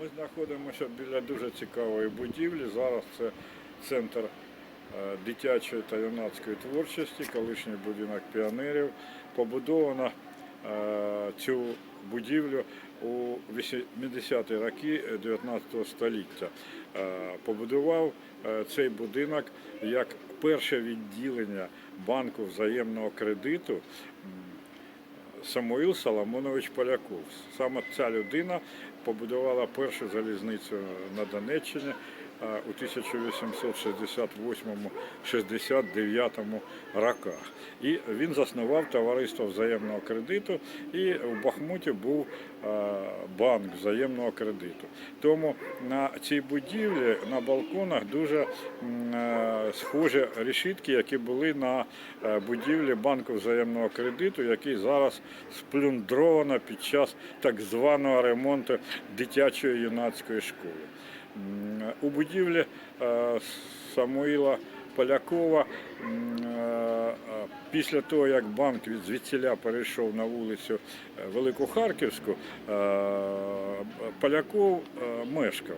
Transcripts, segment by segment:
Ми знаходимося біля дуже цікавої будівлі. Зараз це центр е, дитячої та юнацької творчості, колишній будинок піонерів. Побудовано е, цю будівлю у 80-ті роки 19 століття. Е, Побудував цей будинок як перше відділення банку взаємного кредиту. Самуїл Соломонович Поляков. Саме ця людина побудувала першу залізницю на Донеччині у 1868-69 роках. І він заснував товариство взаємного кредиту, і в Бахмуті був банк взаємного кредиту. Тому на цій будівлі на балконах дуже схожі решітки, які були на е, будівлі банку взаємного кредиту, який зараз сплюндровано під час так званого ремонту дитячої юнацької школи. У будівлі е, Самуїла Полякова е, е, після того, як банк від звідсіля перейшов на вулицю Велику Харківську, Поляков мешкав.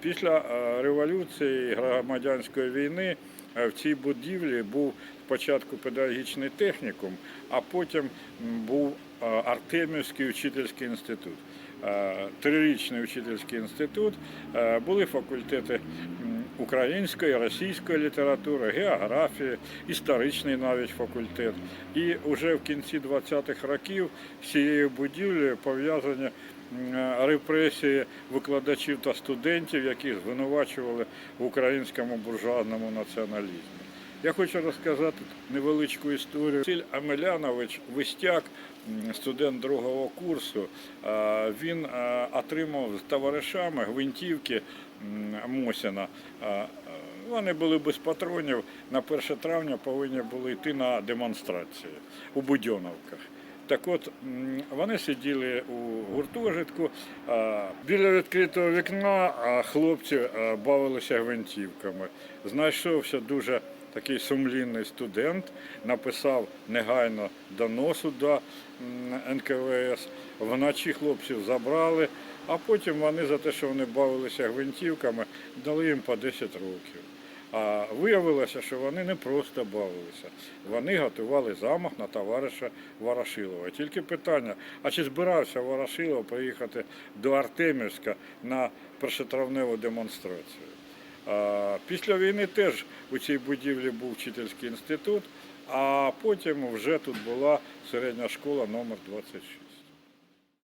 Після революції громадянської війни в цій будівлі був спочатку педагогічний технікум, а потім був Артемівський учительський інститут. Трирічний учительський інститут, були факультети української, російської літератури, географії, історичний навіть факультет. І вже в кінці 20-х років цією будівлею пов'язані репресії викладачів та студентів, які звинувачували в українському буржуазному націоналізмі. Я хочу розказати невеличку історію. Василь Амелянович Вистяк, студент другого курсу, він отримав з товаришами гвинтівки Мосіна. Вони були без патронів. На 1 травня повинні були йти на демонстрацію у Будьоновках. Так от вони сиділи у гуртожитку, біля відкритого вікна хлопці бавилися гвинтівками. Знайшовся дуже такий сумлінний студент, написав негайно доносу до НКВС. Вночі хлопців забрали, а потім вони за те, що вони бавилися гвинтівками, дали їм по 10 років. А виявилося, що вони не просто бавилися, вони готували замах на товариша Ворошилова. Тільки питання: а чи збирався Ворошилов приїхати до Артемівська на першотравневу демонстрацію? Після війни теж у цій будівлі був вчительський інститут, а потім вже тут була середня школа номер 26.